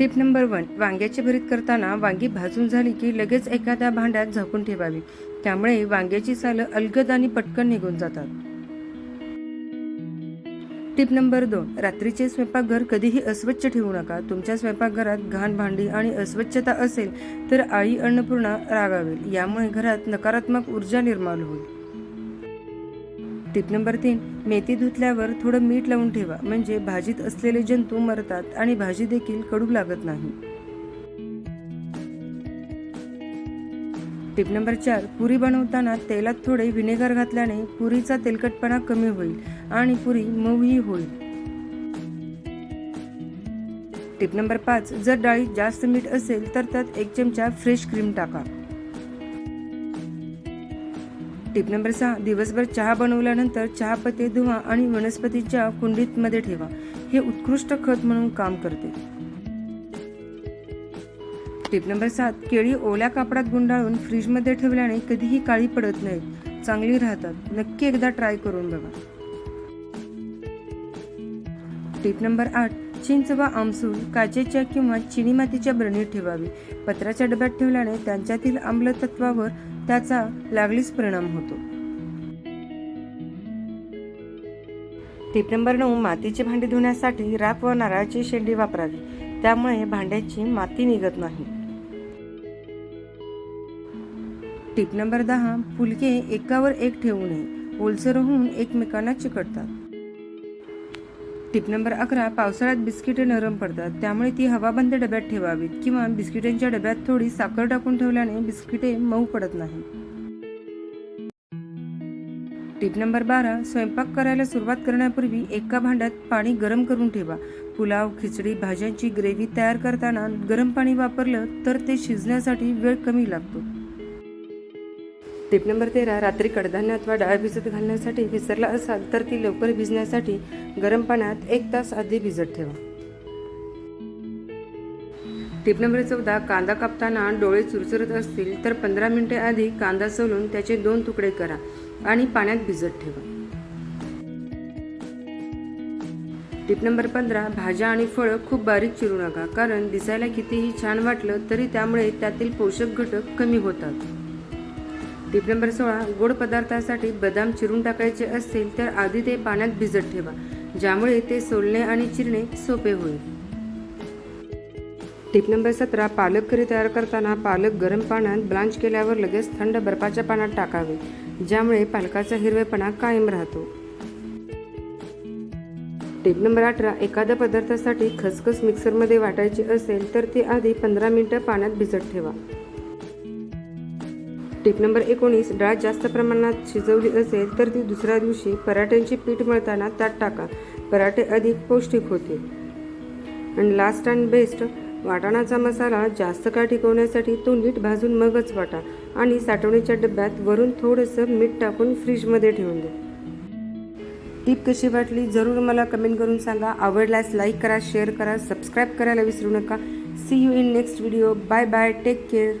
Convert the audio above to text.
Tip number one वांग्याची भरीत करताना वांगी भाजून झाली की लगेच एखाद्या भांड्यात झाकून ठेवावी. त्यामुळे वांग्याची सालं अलगद आणि पटकन निघून जातात. टिप नंबर दोन रात्रीचे स्वयंपाकघर कधीही अस्वच्छ ठेवू नका. तुमच्या स्वयंपाकघरात घाण भांडी आणि अस्वच्छता असेल तर आई अन्नपूर्णा रागावेल. यामुळे घरात नकारात्मक ऊर्जा निर्माण होईल. टिप नंबर तीन मेथी धुतल्यावर थोडं मीठ लावून ठेवा. म्हणजे भाजीत असलेले जंतू मरतात आणि भाजी देखील कडू लागत नाही. टिप नंबर चार पुरी बनवताना तेलात थोडे व्हिनेगर घातल्याने पुरीचा तेलकटपणा कमी होईल आणि पुरी मऊही होईल. टिप नंबर पाच जर डाळीत जास्त मीठ असेल तर त्यात एक चमचा फ्रेश क्रीम टाका. टिप नंबर सहा दिवसभर चहा बनवल्यानंतर चहापत्ते धुवा आणि वनस्पतीच्या कुंडीत मध्ये ठेवा. हे उत्कृष्ट खत म्हणून काम करते. टिप नंबर सात केळी ओल्या कापडात गुंडाळून फ्रीजमध्ये ठेवल्याने कधीही काळी पडत नाहीत. चांगली राहतात. नक्की एकदा ट्राय करून बघा. टिप नंबर आठ चिंच व आमसूल काचेच्या किंवा चिनी मातीच्या बरणीत ठेवावी. पत्राच्या डब्यात ठेवल्याने त्यांच्यातील आम्लतत्वावर त्याचा लागलीच परिणाम होतो. टिप नंबर नऊ मातीची भांडी धुण्यासाठी राख व नारळाची शेंडी वापरावी. त्यामुळे भांड्याची माती निघत नाही. टिप नंबर दहा फुलके एकावर एक ठेवू नये. ओलसर होऊन एकमेकांना चिकटतात. टिप नंबर अकरा पावसाळ्यात बिस्किटे नरम पडतात. त्यामुळे ती हवाबंद डब्यात ठेवावीत किंवा बिस्किटांच्या डब्यात थोडी साखर टाकून ठेवल्याने बिस्किटे मऊ पडत नाही टिप नंबर बारा स्वयंपाक करायला सुरुवात करण्यापूर्वी एका भांड्यात पाणी गरम करून ठेवा. पुलाव खिचडी भाज्यांची ग्रेव्ही तयार करताना गरम पाणी वापरलं तर ते शिजण्यासाठी वेळ कमी लागतो. टिप नंबर तेरा रात्री कडधान्य अथवा डाळ भिजत घालण्यासाठी विसरला असाल तर ती लवकर भिजण्यासाठी गरम पाण्यात एक तास आधी भिजत ठेवा. टिप नंबर चौदा कांदा कापताना डोळे चुरचुरत असतील तर पंधरा मिनिटे आधी कांदा सोलून त्याचे दोन तुकडे करा आणि पाण्यात भिजत ठेवा. टिप नंबर पंधरा भाज्या आणि फळं खूप बारीक चिरू नका कारण दिसायला कितीही छान वाटलं तरी त्यामुळे त्यातील पोषक घटक कमी होतात. टिप नंबर सोळा गोड पदार्थासाठी बदाम चिरून टाकायचे असतील तर आधी ते पाण्यात भिजत ठेवा ज्यामुळे ते सोलणे आणि चिरणे सोपे होईल. टिप नंबर सतरा पालक करी तयार करताना पालक गरम पाण्यात ब्लांच केल्यावर लगेच थंड बर्फाच्या पाण्यात टाकावे ज्यामुळे पालकाचा हिरवेपणा कायम राहतो. टिप नंबर अठरा एखाद्या पदार्थासाठी खसखस मिक्सरमध्ये वाटायची असेल तर ती आधी पंधरा मिनिटं पाण्यात भिजत ठेवा. टिप नंबर एकोणीस डाळ जास्त प्रमाणात शिजवली असेल तर ती दुसऱ्या दिवशी पराठ्यांची पीठ मळताना त्यात टाका. पराठे अधिक पौष्टिक होते आणि लास्ट अँड बेस्ट वाटाणाचा मसाला जास्त काळ टिकवण्यासाठी तो नीट भाजून मगच वाटा आणि साठवणीच्या डब्यात वरून थोडंसं मीठ टाकून फ्रीजमध्ये ठेवून द्या. टीप कशी वाटली जरूर मला कमेंट करून सांगा. आवडल्यास लाईक करा शेअर करा सबस्क्राईब करायला विसरू नका. See you in next video bye bye take care